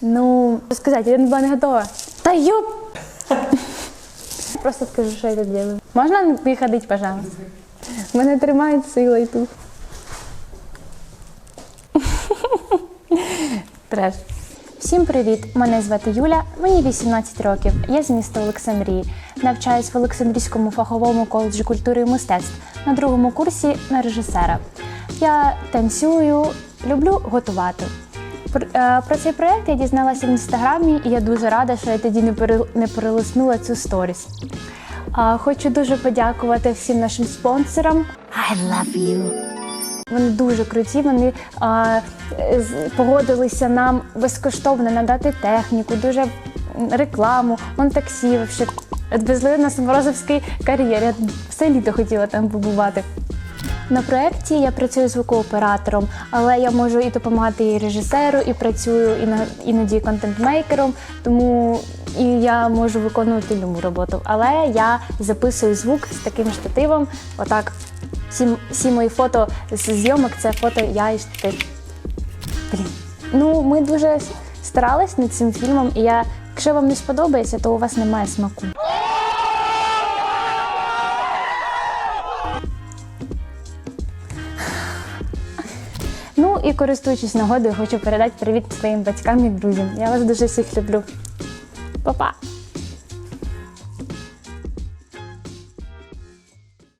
Ну, сказати, я не була не готова. Та йоп! Просто скажу, що я тут делаю. Можна не ходити, пожалуйста? Мене тримають силою тут. Треш. Всім привіт! Мене звати Юля, мені 18 років. Я з міста Олександрії. Навчаюсь в Олександрійському фаховому коледжі культури і мистецтв на другому курсі на режисера. Я танцюю, люблю готувати. Про, е, цей проект я дізналася в інстаграмі, і я дуже рада, що я тоді не, пере, перелиснула цю сторіс. Хочу дуже подякувати всім нашим спонсорам. I love you. Вони дуже круті. Вони а, погодилися нам безкоштовно надати техніку, дуже рекламу, он таксі. Відвезли нас в Морозовський кар'єр. Я все літо хотіла там побувати. На проєкті я працюю звукооператором, але я можу і допомагати і режисеру, і працюю іно- іноді контент-мейкером, тому і я можу виконувати любу роботу. Але я записую звук з таким штативом. Отак. Всі, всі мої фото з зйомок це фото я і штатив. Блін. Ну, ми дуже старались над цим фільмом, і я, якщо вам не сподобається, то у вас немає смаку. Ну і користуючись нагодою, хочу передати привіт своїм батькам і друзям. Я вас дуже всіх люблю. Па-па!